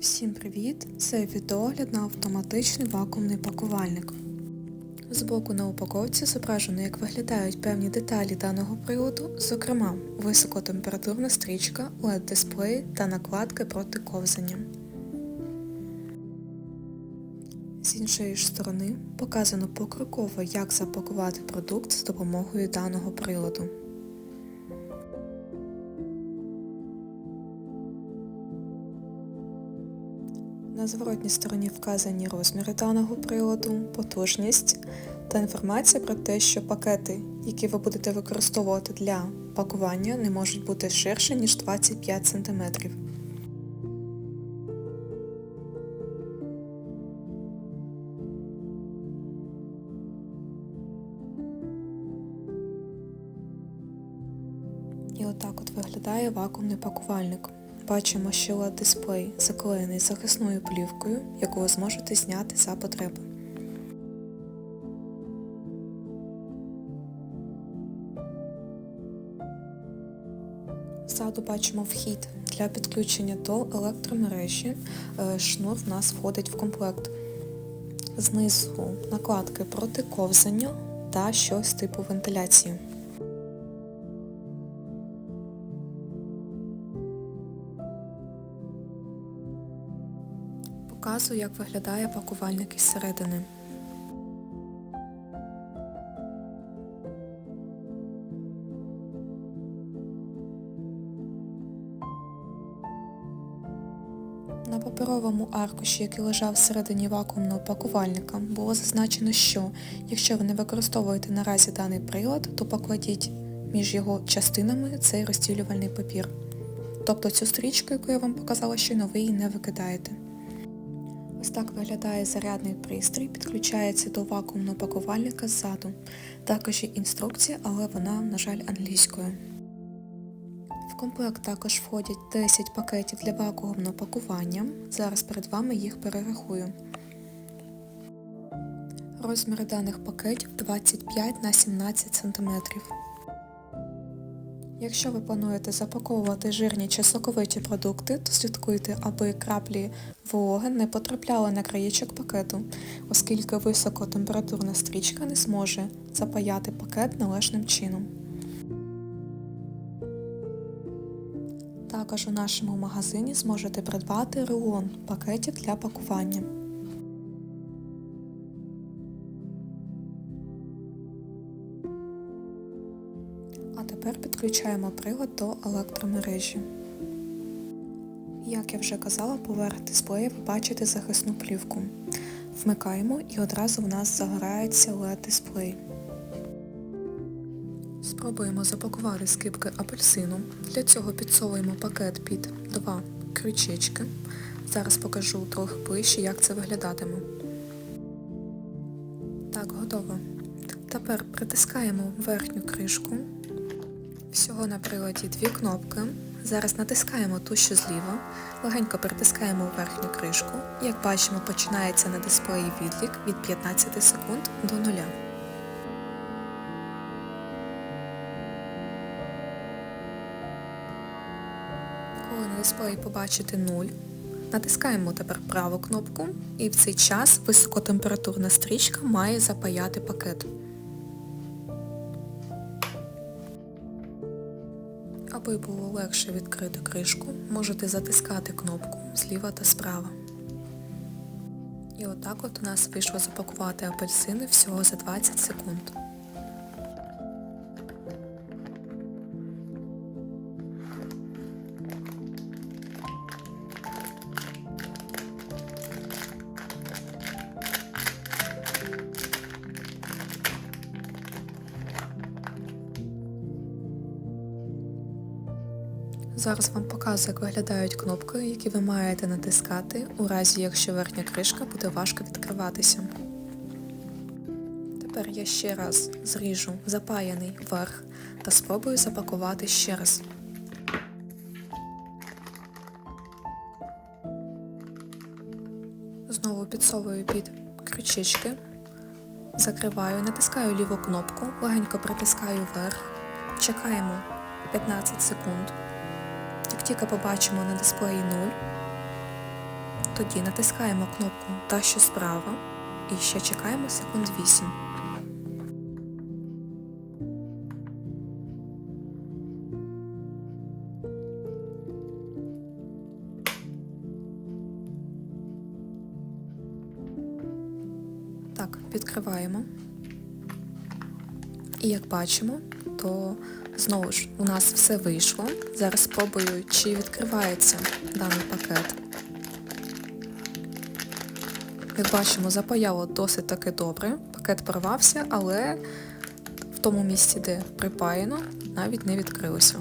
Всім привіт! Це відеогляд на автоматичний вакуумний пакувальник. Збоку на упаковці зображено, як виглядають певні деталі даного приладу, зокрема високотемпературна стрічка, LED-дисплей та накладки проти ковзання. З іншої ж сторони показано покроково, як запакувати продукт з допомогою даного приладу. На зворотній стороні вказані розміри даного приладу, потужність та інформація про те, що пакети, які ви будете використовувати для пакування, не можуть бути ширше, ніж 25 см. І отак от виглядає вакуумний пакувальник. Бачимо, що LED дисплей заклеєний захисною плівкою, яку ви зможете зняти за потреби. Ззаду бачимо вхід для підключення до електромережі. Е, Шнур в нас входить в комплект. Знизу накладки проти ковзання та щось типу вентиляції. Показую, як виглядає пакувальник із середини. На паперовому аркуші, який лежав всередині вакуумного пакувальника, було зазначено, що якщо ви не використовуєте наразі даний прилад, то покладіть між його частинами цей розділювальний папір. Тобто цю стрічку, яку я вам показала, щойно ви її не викидаєте. Ось так виглядає зарядний пристрій, підключається до вакуумного пакувальника ззаду. Також є інструкція, але вона, на жаль, англійською. В комплект також входять 10 пакетів для вакуумного пакування. Зараз перед вами їх перерахую. Розміри даних пакетів 25 на 17 см. Якщо ви плануєте запаковувати жирні чи соковиті продукти, то слідкуйте, аби краплі вологи не потрапляли на краєчок пакету, оскільки високотемпературна стрічка не зможе запаяти пакет належним чином. Також у нашому магазині зможете придбати рулон пакетів для пакування. А тепер підключаємо прилад до електромережі. Як я вже казала, поверх дисплея ви бачите захисну плівку. Вмикаємо і одразу в нас загорається LED-дисплей. Спробуємо запакувати скибки апельсину. Для цього підсовуємо пакет під два крючечки. Зараз покажу трохи ближче, як це виглядатиме. Так, готово. Тепер притискаємо верхню кришку. Всього на приладі дві кнопки. Зараз натискаємо ту, що зліва, легенько притискаємо верхню кришку. Як бачимо, починається на дисплеї відлік від 15 секунд до нуля. Коли на дисплеї побачите 0, натискаємо тепер праву кнопку і в цей час високотемпературна стрічка має запаяти пакет. Аби було легше відкрити кришку, можете затискати кнопку зліва та справа. І отак от у нас вийшло запакувати апельсини всього за 20 секунд. Зараз вам показую, як виглядають кнопки, які ви маєте натискати, у разі якщо верхня кришка буде важко відкриватися. Тепер я ще раз зріжу запаяний верх та спробую запакувати ще раз. Знову підсовую під крючечки, закриваю, натискаю ліву кнопку, легенько притискаю вверх, чекаємо 15 секунд. Як тільки побачимо на дисплеї 0, Тоді натискаємо кнопку Та що справа і ще чекаємо секунд 8. Так, відкриваємо. І як бачимо, то знову ж у нас все вийшло. Зараз спробую, чи відкривається даний пакет. Як бачимо, запаяло досить таки добре. Пакет порвався, але в тому місці, де припаяно, навіть не відкрилося.